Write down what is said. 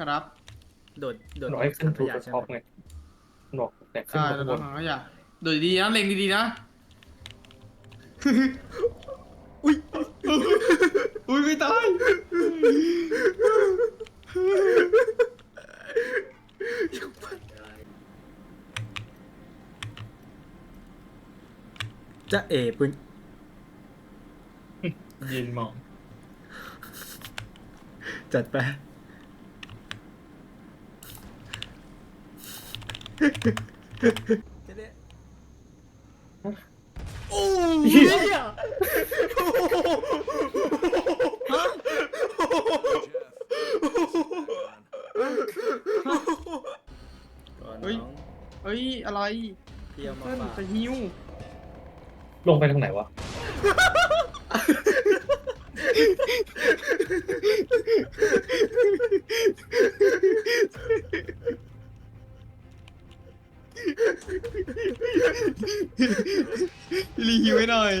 ครับโดดโดดบอกให้ขึ้นถังทูขยะสใช่ต็อปไหมไงบอกแต่ขึ้นอ่าข้างบเรานทำขยะดูดีๆนะเล็งดีๆนะ อุ้ย อุ้ยไม่ตายจะเอปืนยืนมอง จัดไป จะได้โอ้ยก่อนเฮ้ยน้องเฮ้ย อะไรเที่ยวมาเพื่อนฝากจะหิวลงไปทางไหนวะ รีฮิวให้หน่อย